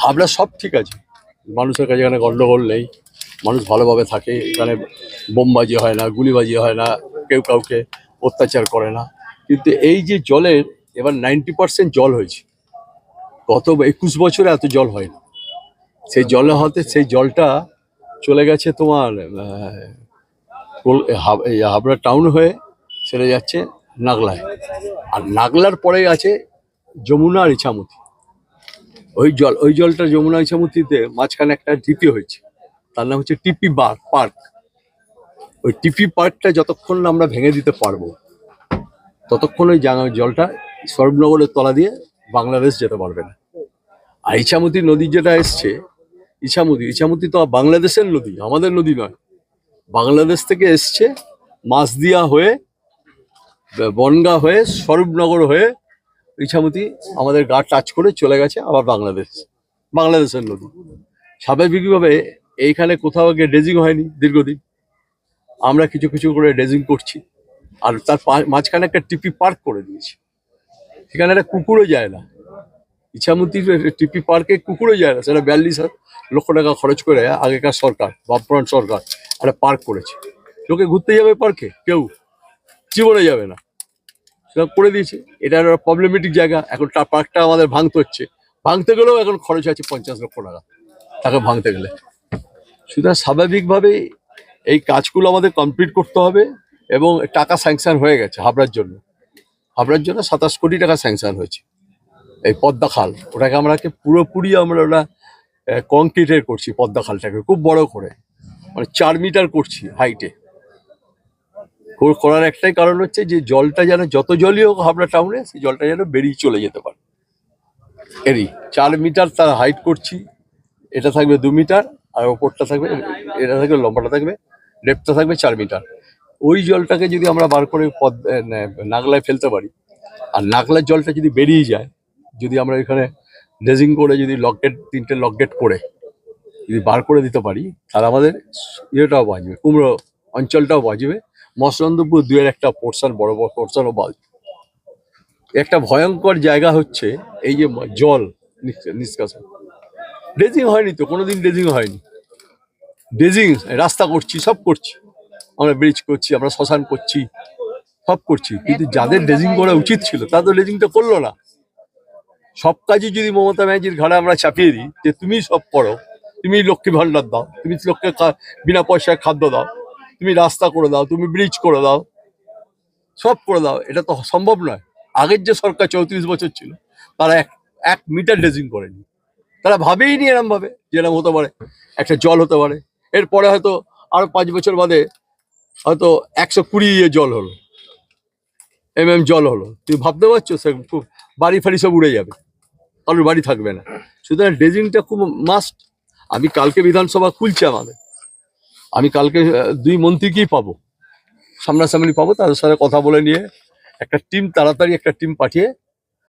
হাবড়া সব ঠিক আছে। মানুষের কাছে এখানে গন্ডগোল নেই। মানুষ ভালোভাবে থাকে। এখানে বোমবাজি হয় না, গুলিবাজি হয় না, কেউ কাউকে অত্যাচার করে না। কিন্তু এই যে জলের, এবার নাইনটি পার্সেন্ট জল হয়েছে। গত একুশ বছরে এত জল হয়নি সেই জলে হতে, সেই জলটা চলে গেছে তোমার হাবড়া টাউন হয়ে চলে যাচ্ছে নাগলায়। আর নাগলার পরে আছে যমুনা আর ইছামতি। ওই জল, ওই জলটা যমুনা ইছামতিতে মাঝখানে একটা ঢিপি হয়েছে। তার নাম হচ্ছে টিপি বার, পার্ক। ওই টিপি পার্কটা যতক্ষণ না আমরা ভেঙে দিতে পারব, ততক্ষণ ওই জলটা সরবনগরের তলা দিয়ে বাংলাদেশ যেতে পারবে না। আর ইছামতি নদী যেটা এসছে, ইছামতি ইছামতি তো বাংলাদেশের নদী, আমাদের নদী নয়। বাংলাদেশ থেকে এসছে মাছদিয়া হয়ে, বনগা হয়ে, স্বরূপনগর হয়ে ইছামতি আমাদের গা টাচ করে চলে গেছে আবার বাংলাদেশ, বাংলাদেশের নদী। স্বাভাবিকভাবে এইখানে কোথাও গিয়ে ড্রেজিং হয়নি দীর্ঘদিন। আমরা কিছু কিছু করে ড্রেজিং করছি আর তার মাঝখানে একটা টিপি পার্ক করে দিয়েছি। সেখানে একটা কুকুরও যায় না। ইছামতির টিপি পার্কে কুকুরও যায় না, সেটা বিয়াল্লিশ লক্ষ টাকা খরচ করে আগেকার সরকার, বামফ্রন্ট সরকার, একটা পার্ক করেছে। লোকে ঘুরতে যাবে পার্কে? কেউ? জীবনে যাবে না। সেটা করে দিয়েছে। এটা একটা প্রবলেমেটিক জায়গা। এখন পার্কটা আমাদের ভাঙতে হচ্ছে। ভাঙতে গেলেও এখন খরচ আছে পঞ্চাশ লক্ষ টাকা। তাকে ভাঙতে গেলে। সুতরাং স্বাভাবিকভাবেই এই কাজগুলো আমাদের কমপ্লিট করতে হবে এবং টাকা স্যাংশন হয়ে গেছে হাবড়ার জন্য। হাবড়ার জন্য সাতাশ কোটি টাকা স্যাংশন হয়েছে। এই পদ্মা খাল। ওটাকে আমরাকে পুরোপুরি আমরা ওটা কংক্রিটের করছি পদ্মা খালটাকে। খুব বড় করে। মানে চার মিটার করছি হাইটে করার একটাই কারণ হচ্ছে যে জলটা যেন যত জলই হোক হাবড়া টাউনে সেই জলটা যেন বেরিয়ে চলে যেতে পারে। এরই চার মিটার তার হাইট করছি এটা থাকবে দু মিটার আর ওপরটা থাকবে এটা থাকবে লম্বাটা থাকবে ডেপটা থাকবে চার মিটার। ওই জলটাকে যদি আমরা বার করে পদ এ, না- নাগলায় ফেলতে পারি আর নাগলার জলটা যদি বেরিয়ে যায় যদি আমরা এখানে ড্রেজিং করে যদি লকগেট তিনটে লকগেট করে যদি বার করে দিতে পারি তাহলে আমাদের ইয়েটাও বাঁচবে কুমড়ো অঞ্চলটাও বাঁচবে মসলন্দপুর দুয়ের একটা পোর্শন বড় বড় পোর্শনও বাঁচবে একটা ভয়ঙ্কর জায়গা হচ্ছে এই যে জল নিষ্কাশন। ড্রেজিং হয়নি তো, কোনোদিন ড্রেজিং হয়নি। ড্রেজিং, রাস্তা করছি, সব করছি। আমরা ব্রিজ করছি, আমরা শ্মশান করছি, সব করছি। কিন্তু যাদের ড্রেজিং করা উচিত ছিল তা তো ড্রেজিংটা করল না। সব কাজই যদি মমতা ব্যানার্জির ঘাড়ে আমরা চাপিয়ে দিই, যে তুমি সব করো, তুমি লক্ষ্মী ভান্ডার দাও, তুমি লোককে বিনা পয়সায় খাদ্য দাও তুমি রাস্তা করে দাও, তুমি ব্রিজ করে দাও, সব করে দাও। এটা তো সম্ভব নয়। আগের যে সরকার চৌত্রিশ বছর ছিল, তারা এক এক মিটার ড্রেজিং করেনি। তারা ভাবেই নি এরম ভাবে যে এরম হতে পারে, একটা জল হতে পারে। এরপরে হয়তো আরও পাঁচ বছর বাদে হয়তো একশো কুড়ি জল হলো। এম এম জল হলো। তুমি ভাবতে পারছ, সে খুব বাড়ি ফাড়ি সব উড়ে যাবে। কারোর বাড়ি থাকবে না। সুতরাং ড্রেজিংটা খুব মাস্ট আমি কালকে বিধানসভা খুলছে আমাদের। আমি কালকে দুই মন্ত্রীকেই পাবো। সামনাসামনি পাবো, তাদের সাথে কথা বলে নিয়ে একটা টিম, তাড়াতাড়ি একটা টিম পাঠিয়ে